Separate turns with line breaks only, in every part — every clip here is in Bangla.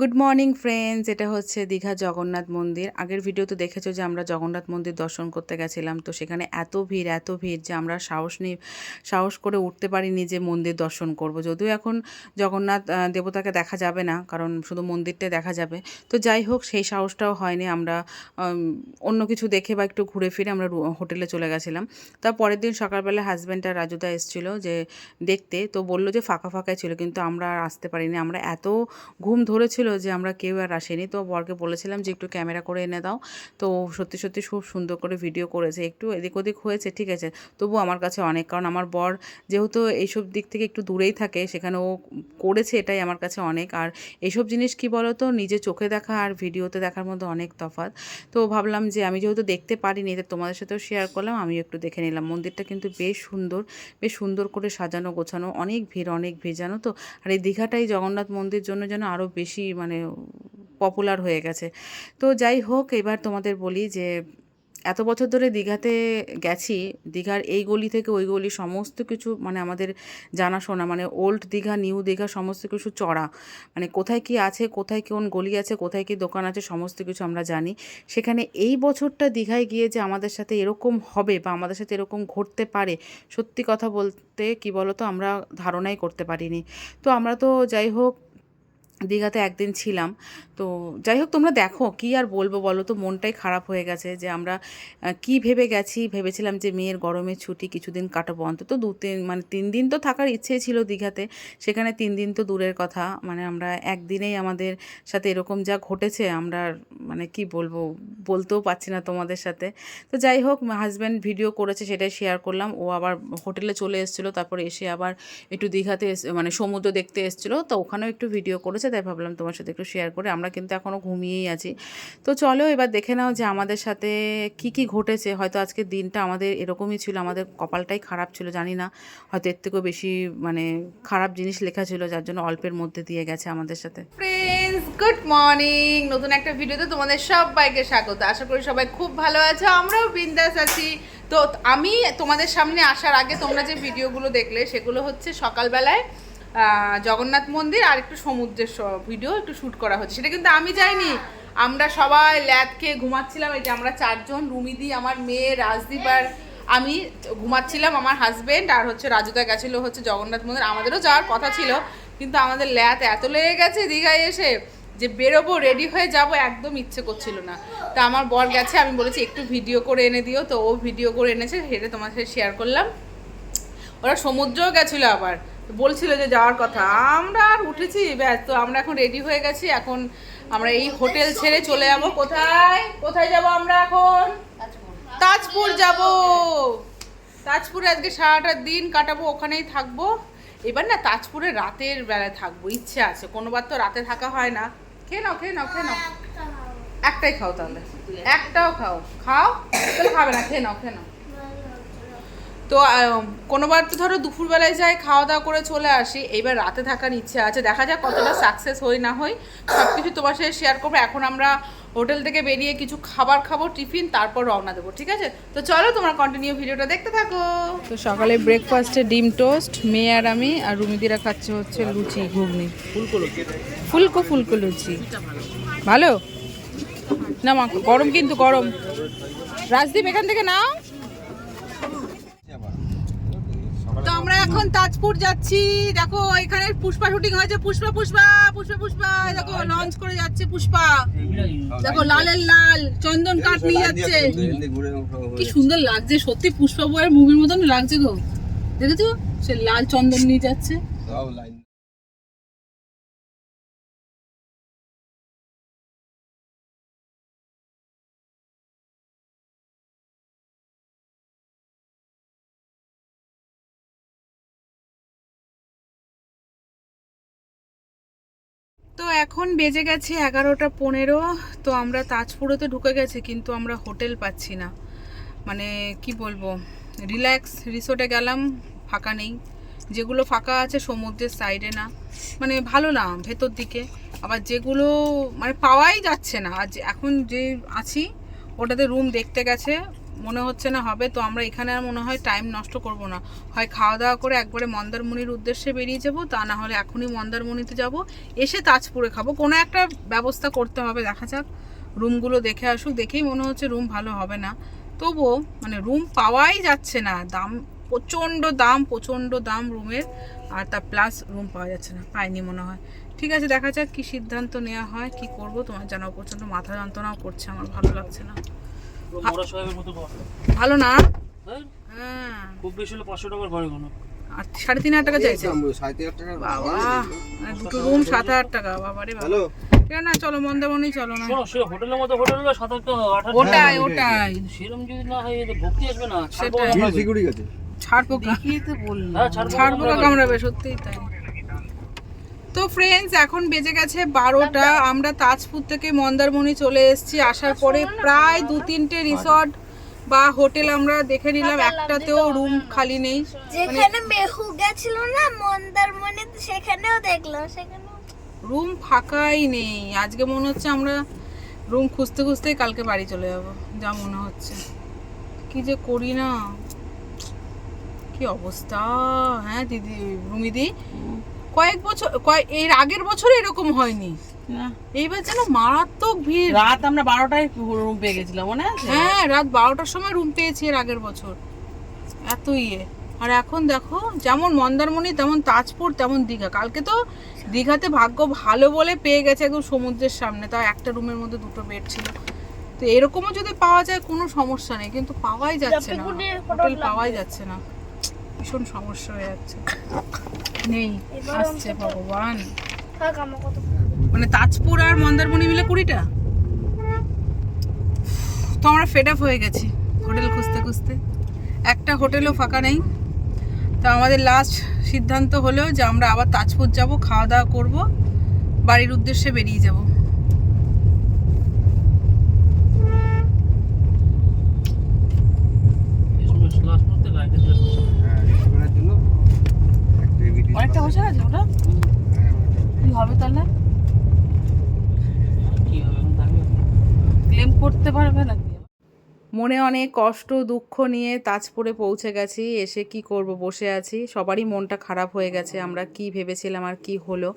গুড মর্নিং ফ্রেন্ডস এটা হচ্ছে দীঘা জগন্নাথ মন্দির। আগের ভিডিও তো দেখেছ যে আমরা জগন্নাথ মন্দির দর্শন করতে গেছিলাম। তো সেখানে এত ভিড় এত ভিড় যে আমরা সাহস নিয়ে, সাহস করে উঠতে পারিনি যে মন্দির দর্শন করব। যদিও এখন জগন্নাথ দেবতাকে দেখা যাবে না, কারণ শুধু মন্দিরটা দেখা যাবে। তো যাই হোক, সেই সাহসটাও হয়নি। আমরা অন্য কিছু দেখে বা একটু ঘুরে ফিরে আমরা হোটেলে চলে গেছিলাম। তার পরের দিন সকালবেলা হাজব্যান্ড আর রাজুদা এসেছিল যে দেখতে। তো বলল যে ফাঁকা ফাঁকাই ছিল, কিন্তু আমরা আর আসতে পারিনি। আমরা এত ঘুম ধরেছিল যে, আমরা কেউ আর আসেনি। তো বরকে বলেছিলাম যে, একটু ক্যামেরা করে এনে দাও। তো সত্যি সত্যি খুব সুন্দর করে ভিডিও করেছে। একটু এদিক ওদিক হয়েছে, ঠিক আছে। তবু আমার কাছে অনেক, কারণ আমার বর যেহেতু এইসব দিক থেকে একটু দূরেই থাকে, সেখানে ও করেছে এটাই আমার কাছে অনেক। আর এইসব জিনিস কি বলো তো নিজে চোখে দেখা আর ভিডিওতে দেখার মধ্যে অনেক তফাৎ। তো ভাবলাম যে, আমি যেহেতু দেখতে পারিনি তো তোমাদের সাথেও শেয়ার করলাম আমি একটু দেখে নিলাম। মন্দিরটা কিন্তু বেশ সুন্দর বেশ সুন্দর করে সাজানো, গোছানো, অনেক ভিড় অনেক ভিড়, জানো তো? আর এই দীঘাটাই জগন্নাথ মন্দির জন্য যেন আরও বেশি মানে পপুলার হয়ে গেছে। তো যাই হোক, এবার তোমাদের বলি যে, এত বছর ধরে দীঘাতে গেছি, দীঘার এই গলি থেকে ওই গলি সমস্ত কিছু মানে আমাদের জানাশোনা মানে ওল্ড দীঘা নিউ দীঘা সমস্ত কিছু চড়া মানে কোথায় কি আছে, কোথায় কোন গলি আছে, কোথায় কি দোকান আছে, সমস্ত কিছু আমরা জানি। সেখানে এই বছরটা দীঘায় গিয়ে যে আমাদের সাথে এরকম হবে বা আমাদের সাথে এরকম ঘটতে পারে, সত্যি কথা বলতে কি বলতো, আমরা ধারণাই করতে পারিনি। তো আমরা তো যাই হোক দীঘাতে একদিন ছিলাম। তো যাই হোক তোমরা দেখো কি আর বলব বলো তো, মনটাই খারাপ হয়ে গেছে যে আমরা কি ভেবে গেছি? ভেবেছিলাম যে মেয়ের গরমের ছুটি কিছুদিন কাটাবো। অন্তত দু তিন মানে তিন দিন তো থাকার ইচ্ছে ছিল দীঘাতে। সেখানে তিন দিন তো দূরের কথা। মানে আমরা একদিনেই আমাদের সাথে এরকম যা ঘটেছে, আমরা মানে কি বলব, বলতেও পারছি না তোমাদের সাথে। তো যাই হোক হাজব্যান্ড ভিডিও করেছে, সেটাই শেয়ার করলাম। ও আবার হোটেলে চলে এসেছিল, তারপরে এসে আবার একটু দীঘাতে মানে সমুদ্র দেখতে এসেছিল। তো ওখানেও একটু ভিডিও করেছে। তাই ভাবলাম তোমার সাথে একটু শেয়ার করে। আমরা কিন্তু এখনও ঘুমিয়েই আছি। তো চলো এবার দেখে নাও যে আমাদের সাথে কি কি ঘটেছে। হয়তো আজকের দিনটা আমাদের এরকমই ছিল, আমাদের কপালটাই খারাপ ছিল, জানি না। হয়তো এর থেকেও বেশি মানে খারাপ জিনিস লেখা ছিল, যার জন্য অল্পের মধ্যে দিয়ে গেছে আমাদের সাথে।
ফ্রেন্ডস গুড মর্নিং নতুন একটা ভিডিওতে তোমাদের সবাইকে স্বাগত। আশা করি সবাই খুব ভালো আছো, আমরাও বিন্দাস আছি। তো আমি তোমাদের সামনে আসার আগে তোমরা যে ভিডিওগুলো দেখলে, সেগুলো হচ্ছে সকালবেলায় জগন্নাথ মন্দির আর একটু সমুদ্রের ভিডিও একটু শ্যুট করা হচ্ছে। সেটা কিন্তু আমি যাইনি। আমরা সবাই ল্যাদ খেয়ে ঘুমাচ্ছিলাম। এই যে আমরা চারজন রুমিদি আমার মেয়ে, রাজদীপ আর আমি ঘুমাচ্ছিলাম আমার হাজবেন্ড আর হচ্ছে রাজুদা গেছিল হচ্ছে জগন্নাথ মন্দির। আমাদেরও যাওয়ার কথা ছিল, কিন্তু আমাদের ল্যাত এত লেগে গেছে দীঘায় এসে যে বেরোবো রেডি হয়ে যাব, একদম ইচ্ছে করছিল না। তা আমার বর গেছে, আমি বলেছি, একটু ভিডিও করে এনে দিও। তো ও ভিডিও করে এনেছে, সেটা তোমার সাথে শেয়ার করলাম। ওরা সমুদ্রেও গেছিল আবার। বলছিল যে যাওয়ার কথা। আমরা আর উঠেছি, ব্যাস, তো আমরা এখন রেডি হয়ে গেছি। এখন আমরা এই হোটেল ছেড়ে চলে যাব। কোথায়? কোথায় যাব আমরা এখন? তাজপুর যাব। তাজপুরে আজকে সারাটা দিন কাটাবো, ওখানেই থাকব। এবার না, তাজপুরে রাতের বেলায় থাকব, ইচ্ছে আছে। কোনোবার তো রাতে থাকা হয় না। খেয়ে নাও খেয়ে নাও খেয়ে নাও। একটাই খাও তাহলে। একটাও খাও। খাও, তাহলে খাবে না। খেয়ে নাও খেয়ে নাও। তো কোনোবার তো ধরো দুপুরবেলায় যাই, খাওয়া দাওয়া করে চলে আসি, এইবার রাতে থাকার ইচ্ছে আছে। দেখা যাক কতটা সাকসেস হই না হই সব কিছু তোমার সাথে শেয়ার করব। এখন আমরা হোটেল থেকে বেরিয়ে কিছু খাবার খাব, টিফিন, তারপর রওনা দেবো, ঠিক আছে? তো চলো তোমরা কন্টিনিউ ভিডিওটা দেখতে থাকো।
তো সকালে ব্রেকফাস্টে ডিম টোস্ট মেয়ে আর আমি, আর রুমিদিরা খাচ্ছে হচ্ছে লুচি, ঘুগনি। ফুলকো ফুলকো লুচি। ভালো? না মা, গরম কিন্তু গরম। রাজদীপ, এখান থেকে নাও
তো আমরা এখন তাজপুর যাচ্ছি দেখো এখানে পুষ্পা শুটিং হয়েছে পুষ্পা পুষ্পা পুষ্পা পুষ্পা দেখো লঞ্চ করে যাচ্ছে পুষ্পা। দেখো লালের লাল চন্দন কাঠ নিয়ে যাচ্ছে। কি সুন্দর লাগছে সত্যি পুষ্পা বয়ের মুভির মতন লাগছে গো। দেখেছ? সে লাল চন্দন নিয়ে যাচ্ছে। তো এখন বেজে গেছে এগারোটা পনেরো, তো আমরা তাজপুরেতে ঢুকে গেছি, কিন্তু আমরা হোটেল পাচ্ছি না। মানে কি বলব রিল্যাক্স রিসোর্টে গেলাম, ফাঁকা নেই। যেগুলো ফাঁকা আছে সমুদ্রের সাইডে না। মানে ভালো না, ভেতর দিকে। আবার যেগুলো মানে পাওয়াই যাচ্ছে না। আর এখন যে আছি, ওটাতে রুম দেখতে গেছে মনে হচ্ছে না হবে, তো আমরা এখানে আর মনে হয় টাইম নষ্ট করব না। হয় খাওয়া দাওয়া করে একবারে মন্দারমণির উদ্দেশ্যে বেরিয়ে যাব, তা না হলে এখনই মন্দারমণিতে যাব, এসে তাজপুরে খাব। কোনো একটা ব্যবস্থা করতে হবে, দেখা যাক। রুমগুলো দেখে আসুক, দেখেই মনে হচ্ছে রুম ভালো হবে না। তবুও মানে রুম পাওয়াই যাচ্ছে না, দাম, প্রচণ্ড দাম প্রচণ্ড দাম রুমের, আর তার প্লাস রুম পাওয়া যাচ্ছে না, পাইনি মনে হয়। ঠিক আছে, দেখা যাক কি সিদ্ধান্ত নেওয়া হয়, কি করব, তোমার জানাও প্রচণ্ড মাথা যন্ত্রণাও করছে, আমার ভালো লাগছে না।
পুরো সাহেবের মতো ঘর
ভালো না?
হ্যাঁ?
হ্যাঁ।
খুব বেশি হলে পাঁচশো টাকার ঘরে কোনো
আর সাড়ে তিন হাজার টাকা চাইছে? বাবা দুটো রুম সাত হাজার টাকা বাবা রে বাবা।
হ্যালো?
না চলো মন্দারমণি চলো না।
শোনো সে হোটেলের মতো হোটেল হলে সাত হাজার টাকা
ওটাই ওটাই।
সেরকম যদি না হয় ভক্তি আসবে না।
সেটাই। তো বললাম।
হ্যাঁ
কামড়াবে সত্যিই তাই। তো ফ্রেন্ডস এখন বেজে গেছে বারোটা। আমরা তাজপুর থেকে মন্দারমণি চলে এসেছি। আসার পরে প্রায় দু তিনটে রিসর্ট বা হোটেল আমরা দেখে নিলাম। একটাতেও রুম খালি নেই।
যেখানে মেহু গেছিল না মন্দারমণি সেখানেও দেখলাম সেখানেও।
রুম ফাঁকাই নেই। আজকে মনে হচ্ছে আমরা রুম খুঁজতে খুঁজতেই কালকে বাড়ি চলে যাব যা মনে হচ্ছে। কি যে করি না? কি অবস্থা? হ্যাঁ দিদি রুমিদি? কয়েক বছর কয়েক এর আগের বছর এরকম হয়নি। এইবার যেন মারাত্মক ভিড়।
রাত আমরা বারোটায় রুম পেয়ে গেছিলাম মনে আছে?
হ্যাঁ রাত বারোটার সময় রুম পেয়েছি এর আগের বছর। এত ইয়ে। আর এখন দেখো যেমন মন্দারমণি তেমন তাজপুর তেমন দীঘা। কালকে তো দীঘাতে ভাগ্য ভালো বলে পেয়ে গেছে একদম সমুদ্রের সামনে। তাও একটা রুমের মধ্যে দুটো বেড ছিল। তো এরকমও যদি পাওয়া যায় কোনো সমস্যা নেই। কিন্তু পাওয়াই যাচ্ছে না। হোটেল পাওয়াই যাচ্ছে না। ভীষণ সমস্যা হয়ে যাচ্ছে। নেই আসছে ভগবান। মানে তাজপুর আর মন্দারমণি মিলে কুড়িটা? তো আমরা ফেড আপ হয়ে গেছি হোটেল খুঁজতে খুঁজতে। একটা হোটেলও ফাঁকা নেই। তো আমাদের লাস্ট সিদ্ধান্ত হলো যে আমরা আবার তাজপুর যাব খাওয়া দাওয়া করব বাড়ির উদ্দেশ্যে বেরিয়ে যাব
এই সময় last মুহূর্তে গাড়িটা দিয়ে আসবে।
হ্যাঁ রিসিভারের জন্য একটা এবিটি
অনেকটা বসে আছে ওটা কি হবে তাহলে
কি হবে এখন থাকবে
ক্লেম করতে পারবে নাকি
মনে অনেক কষ্ট, দুঃখ নিয়ে তাজপুরে পৌঁছে গেছি, এসে কি করব, বসে আছি। সবারই মনটা খারাপ হয়ে গেছে, আমরা কি ভেবেছিলাম আর কি হলো।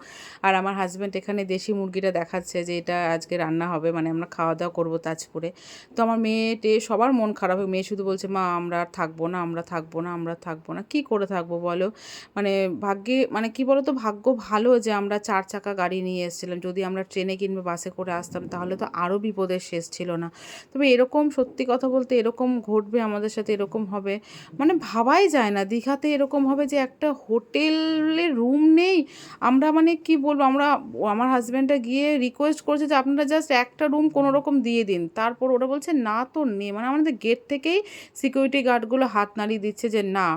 আর আমার হাজব্যান্ড এখানে দেশি মুরগিটা দেখাচ্ছে যে এটা আজকে রান্না হবে মানে আমরা খাওয়া দাওয়া করব তাজপুরে। তো আমার মেয়ে টেয়ে সবার মন খারাপ হয়, মেয়ে শুধু বলছে, মা, আমরা আর থাকব না, আমরা থাকব না, আমরা থাকব না, কি করে থাকব বলো? মানে ভাগ্যে মানে কি বলো তো ভাগ্য ভালো যে আমরা চার চাকা গাড়ি নিয়ে এসেছিলাম। যদি আমরা ট্রেনে কিংবা বাসে করে আসতাম, তাহলে তো আরও বিপদের শেষ ছিল না। তবে এরকম সত্যি কথা বলতে এরকম ঘটবে, আমাদের সাথে এরকম হবে। মানে ভাবাই যায় না। দীঘাতে এরকম হবে যে একটা হোটেলে রুম নেই। আমরা মানে কি বলব, আমরা, আমার হাজব্যান্ডটা গিয়ে রিকোয়েস্ট করেছে যে আপনারা জাস্ট একটা রুম কোনো রকম দিয়ে দিন। তারপর ওরা বলছে, না তো নেই। মানে আমাদের গেট থেকেই সিকিউরিটি গার্ডগুলো হাত নাড়িয়ে দিচ্ছে যে, না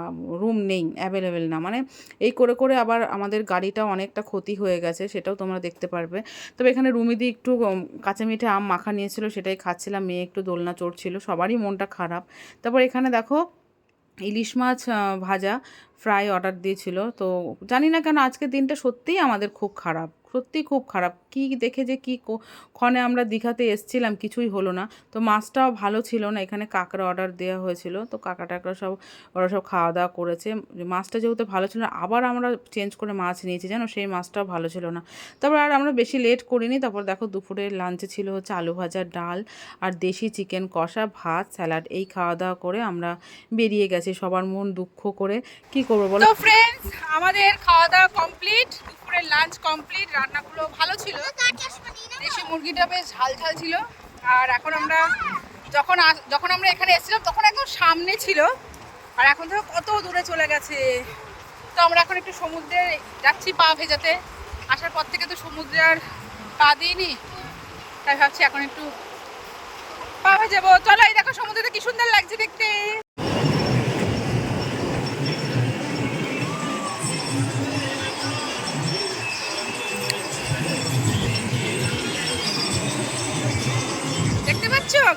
রুম নেই অ্যাভেলেবেল না। মানে এই করে করে আবার আমাদের গাড়িটা অনেকটা ক্ষতি হয়ে গেছে, সেটাও তোমরা দেখতে পারবে। তবে এখানে রুমিদি একটু কাঁচা মিঠে আম মাখা নিয়েছিল, সেটাই খাচ্ছিলাম। মেয়ে একটু দোলনা চড়ছিল সবারই মনটা খারাপ। তারপর এখানে দেখো ইলিশ মাছ ভাজা। ফ্রাই অর্ডার দিয়েছিল। তো জানি না কেন আজকের দিনটা সত্যিই আমাদের খুব খারাপ। সত্যিই খুব খারাপ। কি দেখে যে কি ক্ষণে আমরা দীঘাতে এসছিলাম, কিছুই হলো না। তো মাছটাও ভালো ছিল না, এখানে কাঁকড়া অর্ডার দেওয়া হয়েছিল। তো কাঁকড়া টাকড়া সব, ওরা সব খাওয়া দাওয়া করেছে। মাছটা যেহেতু ভালো ছিল না, আবার আমরা চেঞ্জ করে মাছ নিয়েছি, জানো? সেই মাছটাও ভালো ছিল না। তারপর আর আমরা বেশি লেট করিনি। তারপর দেখো দুপুরের লাঞ্চে ছিল হচ্ছে আলু ভাজা, ডাল আর দেশি চিকেন কষা, ভাত স্যালাড এই খাওয়া দাওয়া করে আমরা বেরিয়ে গেছি। সবার মন দুঃখ করে কি করব, বলো। ফ্রেন্ডস আমাদের খাওয়া দাওয়া কমপ্লিট দুপুরের লাঞ্চ কমপ্লিট রান্নাগুলো ভালো ছিল। দেশি মুরগিটা বেশ ঝাল ঝাল ছিল। আর এখন আমরা যখন যখন আমরা এখানে এসেছিলাম, তখন একদম সামনে ছিল। আর এখন ধরো কত দূরে চলে গেছে। তো আমরা এখন একটু সমুদ্রে যাচ্ছি পা ভেজাতে। আসার পর থেকে তো সমুদ্রে আর পা দিইনি। তাই ভাবছি এখন একটু পা ভেজাবো। চলো এই দেখো সমুদ্রতে কি সুন্দর লাগছে দেখতে।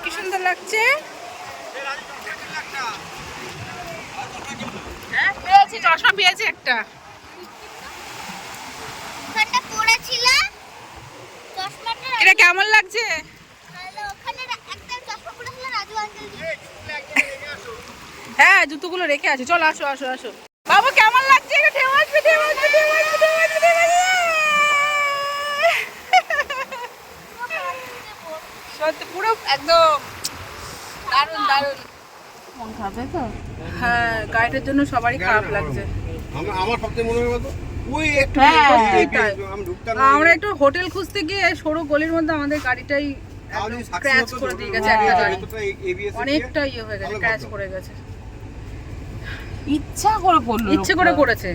কি সুন্দর লাগছে। হ্যাঁ পেয়েছি চশমা পেয়েছি একটা। এটা কেমন লাগছে? হ্যাঁ জুতোগুলো রেখে আছে। চলো আসো আসো আসো। বাবু কেমন লাগছে? এটা ঢেউ আসবে ঢেউ আসবে ঢেউ আসবে। সত্যি পুরো একদম দারুণ দারুণ।
মন তাই তো?
হ্যাঁ গাড়িটার জন্য সবারই খারাপ লাগছে।
আমার সবচেয়ে মনে হয় ওই একটু
হ্যাঁ,
আমরা একটু হোটেল খুঁজতে গিয়ে সরু গলির মধ্যে আমাদের গাড়িটাই ক্র্যাচ করে দিয়ে গেছে একটা গাড়ি। অনেকটা ইয়ে হয়ে গেছে ক্র্যাচ করে গেছে।
ইচ্ছা করে করল
ইচ্ছে করে করেছে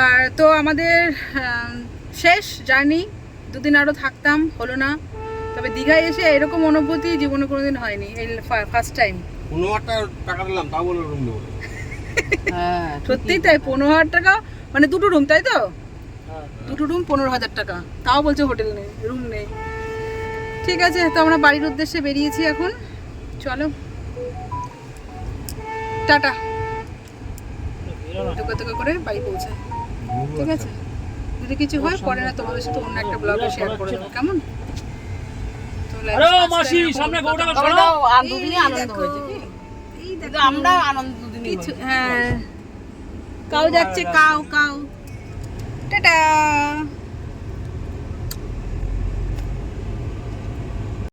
আর তো আমাদের আম, শেষ জার্নি। দুদিন আরও থাকতাম হলো না। তবে দীঘায় এসে এরকম অনুভূতি জীবনে কোনোদিন হয়নি এই ফার্স্ট টাইম
পনেরো হাজার টাকা দিলাম তাও বলে রুম দেবো
হ্যাঁ
সত্যি তাই পনেরো হাজার টাকা মানে দুটো রুম তাই তো?
হ্যাঁ
দুটো রুম পনেরো হাজার টাকা। তাও বলছে হোটেল নেই রুম নেই। ঠিক আছে তো আমরা বাড়ির উদ্দেশ্যে বেরিয়েছি এখন। চলো। টাটা। দুটো দুটো করে বাড়ি পৌঁছায়। ঠিক আছে? যদি কিছু হয় পরে না তোমাদের সাথে অন্য একটা ব্লগে শেয়ার করে দেবো। কেমন?
আনন্দ হয়েছে আমরা আনন্দ
কিছু হ্যাঁ। কাউ যাচ্ছে কাউ কাউ। টাটা।